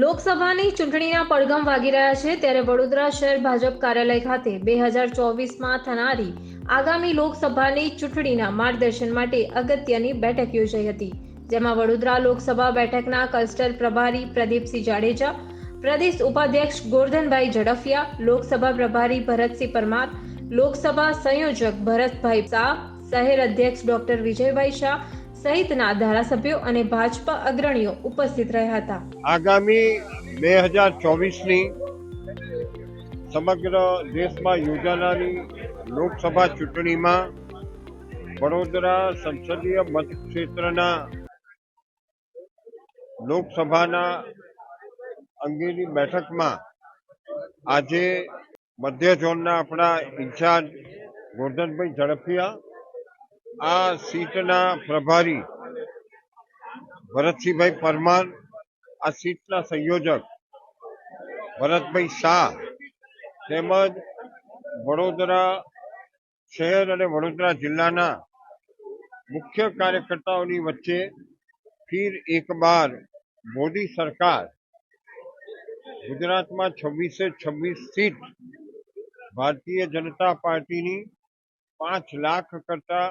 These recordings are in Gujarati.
લોકસભાની ચૂંટણીના પડઘમ વાગી રહ્યા છે ત્યારે વડોદરા શહેર ભાજપ કાર્યાલય ખાતે બે હજાર ચોવીસમાં થનારી આગામી લોકસભાની ચૂંટણીના માર્ગદર્શન માટે અગત્યની બેઠક યોજાઈ હતી, જેમાં વડોદરા લોકસભા બેઠકના કલસ્ટર પ્રભારી પ્રદીપસિંહ જાડેજા, પ્રદેશ ઉપાધ્યક્ષ ગોરધનભાઈ ઝડફિયા, લોકસભા પ્રભારી ભરતસિંહ પરમાર, લોકસભા સંયોજક ભરતભાઈ શાહ, શહેર અધ્યક્ષ ડોક્ટર વિજયભાઈ શાહ સહિતના ધારાસભ્યો અને ભાજપા અગ્રણીઓ ઉપસ્થિત રહ્યા હતા. આગામી બે હજાર ચોવીસની સમગ્ર દેશમાં યોજાનારી લોકસભા ચૂંટણીમાં વડોદરા સંસદીય મતક્ષેત્રના લોકસભાના અંગેની બેઠકમાં આજે મધ્ય ઝોનના આપણા ઇન્ચાર્જ ગોરધનભાઈ ઝડફિયા આ સીટના પ્રભારી ભરતસિંહભાઈ પરમાર, આ સીટના સંયોજક ભરતભાઈ શાહ તેમજ વડોદરા શહેર અને વડોદરા જિલ્લાના મુખ્ય કાર્યકર્તાઓની વચ્ચે ફીર એક બાર મોદી સરકાર ગુજરાતમાં છવ્વીસે છવ્વીસ સીટ ભારતીય જનતા પાર્ટીની પાંચ લાખ કરતા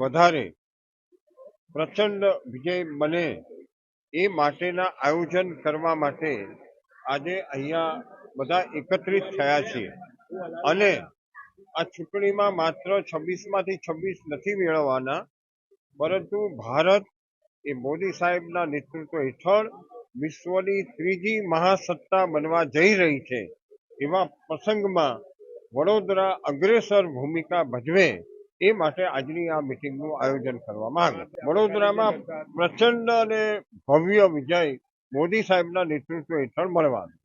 વધારે પ્રચંડ વિજય બને એ માટેના આયોજન કરવા માટે આજે અહીંયા બધા એકત્રિત થયા છીએ. અને આ ચૂંટણીમાં માત્ર છવ્વીસમાંથી છવ્વીસ નથી મેળવવાના, પરંતુ ભારત એ મોદી સાહેબના નેતૃત્વ હેઠળ વિશ્વની ત્રીજી મહાસત્તા બનવા જઈ રહી છે. એવા પ્રસંગમાં વડોદરા અગ્રેસર ભૂમિકા ભજવે એ માટે આજની આ મિટિંગનું આયોજન કરવામાં આવ્યું વડોદરામાં પ્રચંડ અને ભવ્ય વિજય મોદી સાહેબના નેતૃત્વ હેઠળ મળવાનો